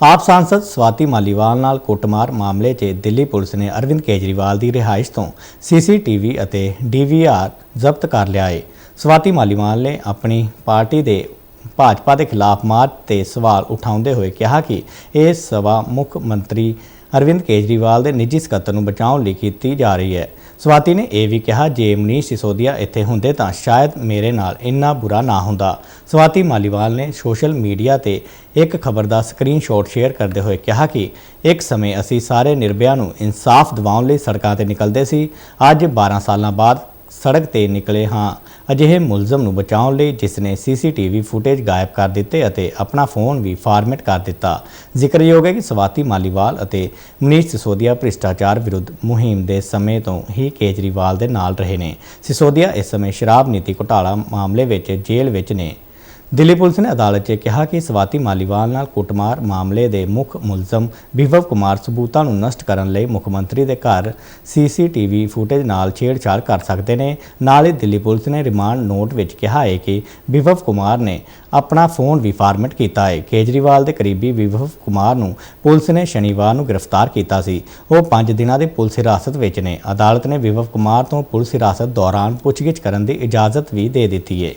ਆਪ ਸਾਂਸਦ ਸਵਾਤੀ ਮਾਲੀਵਾਲ ਨਾਲ ਕੁੱਟਮਾਰ ਮਾਮਲੇ 'ਚ ਦਿੱਲੀ ਪੁਲਿਸ ਨੇ ਅਰਵਿੰਦ ਕੇਜਰੀਵਾਲ ਦੀ ਰਿਹਾਇਸ਼ ਤੋਂ ਸੀਸੀਟੀਵੀ ਅਤੇ ਡੀਵੀਆਰ ਜ਼ਬਤ ਕਰ ਲਿਆ ਏ। ਸਵਾਤੀ ਮਾਲੀਵਾਲ ਨੇ ਆਪਣੀ ਪਾਰਟੀ ਦੇ ਭਾਜਪਾ ਦੇ ਖਿਲਾਫ ਮਾਰਚ ਤੇ ਸਵਾਲ ਉਠਾਉਂਦੇ ਹੋਏ ਕਿਹਾ ਕਿ ਇਹ ਸਭਾ ਮੁੱਖ ਮੰਤਰੀ ਅਰਵਿੰਦ ਕੇਜਰੀਵਾਲ ਦੇ ਨਿੱਜੀ ਸਕੱਤਰ ਨੂੰ ਬਚਾਉਣ ਲਈ ਕੀਤੀ ਜਾ ਰਹੀ ਹੈ। ਸਵਾਤੀ ਨੇ ਇਹ ਵੀ ਕਿਹਾ, ਜੇ ਮਨੀਸ਼ ਸਿਸੋਦੀਆ ਇੱਥੇ ਹੁੰਦੇ ਤਾਂ ਸ਼ਾਇਦ ਮੇਰੇ ਨਾਲ ਇੰਨਾ ਬੁਰਾ ਨਾ ਹੁੰਦਾ। ਸਵਾਤੀ ਮਾਲੀਵਾਲ ਨੇ ਸੋਸ਼ਲ ਮੀਡੀਆ ਤੇ ਇੱਕ ਖਬਰ ਦਾ ਸਕਰੀਨਸ਼ਾਟ ਸ਼ੇਅਰ ਕਰਦੇ ਹੋਏ ਕਿਹਾ ਕਿ ਇੱਕ ਸਮੇਂ ਅਸੀਂ ਸਾਰੇ ਨਿਰਭਿਆ ਨੂੰ ਇਨਸਾਫ ਦਿਵਾਉਣ ਲਈ ਸੜਕਾਂ ਤੇ ਨਿਕਲਦੇ ਸੀ। ਅੱਜ 12 ਸਾਲਾਂ ਬਾਅਦ ਸੜਕ ਤੇ ਨਿਕਲੇ ਹਾਂ। ਅਜਿਹੇ ਮੁਲਜ਼ਮ ਨੂੰ ਬਚਾਉਣ ਲਈ ਜਿਸ ਨੇ ਸੀਸੀਟੀਵੀ ਫੁਟੇਜ ਗਾਇਬ ਕਰ ਦਿੱਤੇ ਅਤੇ ਆਪਣਾ ਫੋਨ ਵੀ ਫਾਰਮੈਟ ਕਰ ਦਿੱਤਾ। ਜ਼ਿਕਰਯੋਗ ਹੈ ਕਿ ਸਵਾਤੀ ਮਾਲੀਵਾਲ ਅਤੇ ਮਨੀਸ਼ ਸਿਸੋਦੀਆ ਭ੍ਰਿਸ਼ਟਾਚਾਰ ਵਿਰੁੱਧ ਮੁਹਿੰਮ ਦੇ ਸਮੇਂ ਤੋਂ ਹੀ ਕੇਜਰੀਵਾਲ ਦੇ ਨਾਲ ਰਹੇ ਨੇ। ਸਿਸੋਦੀਆ ਇਸ ਸਮੇਂ ਸ਼ਰਾਬ ਨੀਤੀ ਘੁਟਾਲਾ ਮਾਮਲੇ ਵਿੱਚ ਜੇਲ੍ਹ ਵਿੱਚ ਨੇ। ਦਿੱਲੀ ਪੁਲਿਸ ਨੇ ਅਦਾਲਤ 'ਚ ਕਿਹਾ ਕਿ ਸਵਾਤੀ ਮਾਲੀਵਾਲ ਨਾਲ ਕੁੱਟਮਾਰ ਮਾਮਲੇ ਦੇ ਮੁੱਖ ਮੁਲਜ਼ਮ ਵਿਭਵ ਕੁਮਾਰ ਸਬੂਤਾਂ ਨੂੰ ਨਸ਼ਟ ਕਰਨ ਲਈ ਮੁੱਖ ਮੰਤਰੀ ਦੇ ਘਰ ਸੀਸੀਟੀਵੀ ਫੁਟੇਜ ਨਾਲ ਛੇੜਛਾੜ ਕਰ ਸਕਦੇ ਨੇ। ਨਾਲ ਹੀ ਦਿੱਲੀ ਪੁਲਿਸ ਨੇ ਰਿਮਾਂਡ ਨੋਟ ਵਿੱਚ ਕਿਹਾ ਹੈ ਕਿ ਵਿਭਵ ਕੁਮਾਰ ਨੇ ਆਪਣਾ ਫੋਨ ਵੀ ਫਾਰਮੈਟ ਕੀਤਾ ਹੈ। ਕੇਜਰੀਵਾਲ ਦੇ ਕਰੀਬੀ ਵਿਭਵ ਕੁਮਾਰ ਨੂੰ ਪੁਲਿਸ ਨੇ ਸ਼ਨੀਵਾਰ ਨੂੰ ਗ੍ਰਿਫਤਾਰ ਕੀਤਾ ਸੀ। ਉਹ 5 ਦਿਨਾਂ ਦੀ ਪੁਲਿਸ ਹਿਰਾਸਤ ਵਿੱਚ ਨੇ। ਅਦਾਲਤ ਨੇ ਵਿਭਵ ਕੁਮਾਰ ਤੋਂ ਪੁਲਿਸ ਹਿਰਾਸਤ ਦੌਰਾਨ ਪੁੱਛਗਿੱਛ ਕਰਨ ਦੀ ਇਜਾਜ਼ਤ ਵੀ ਦੇ ਦਿੱਤੀ ਹੈ।